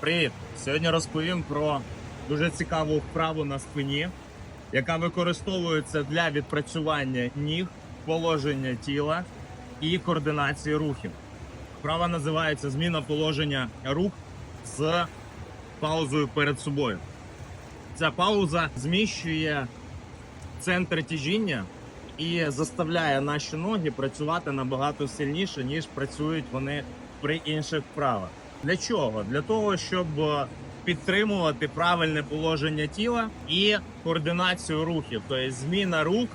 Привіт! Сьогодні розповім про дуже цікаву вправу на спині, яка використовується для відпрацювання ніг, положення тіла і координації рухів. Вправа називається зміна положення рук з паузою перед собою. Ця пауза зміщує центр тяжіння і заставляє наші ноги працювати набагато сильніше, ніж працюють вони при інших вправах. Для чого? Для того, щоб е, підтримувати правильне положення тіла і координацію рухів. Тобто зміна рук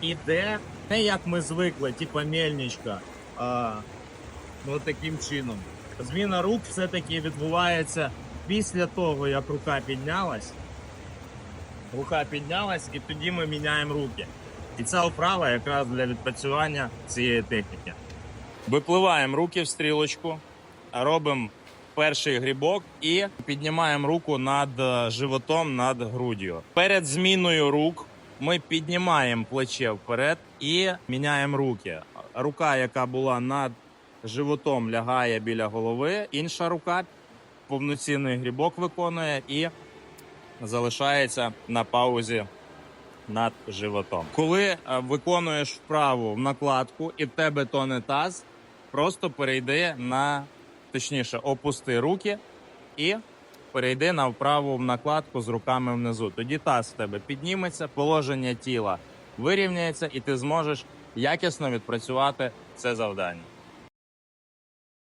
іде не як ми звикли, типу мельничка, а ну, таким чином. Зміна рук все-таки відбувається після того, як рука піднялась. Рука піднялась, і тоді ми міняємо руки. І ця вправа якраз для відпрацювання цієї техніки. Випливаємо руки в стрілочку, робимо перший грибок і піднімаємо руку над е, животом, над груддю. Перед зміною рук ми піднімаємо плече вперед і міняємо руки. Рука, яка була над животом, лягає біля голови, інша рука повноцінний грибок виконує і залишається на паузі над животом. Коли е, виконуєш вправу в накладку і в тебе то не таз, просто перейди на точніше, опусти руки і перейди на вправу накладку з руками внизу. Тоді таз в тебе підніметься, положення тіла вирівняється, і ти зможеш якісно відпрацювати це завдання.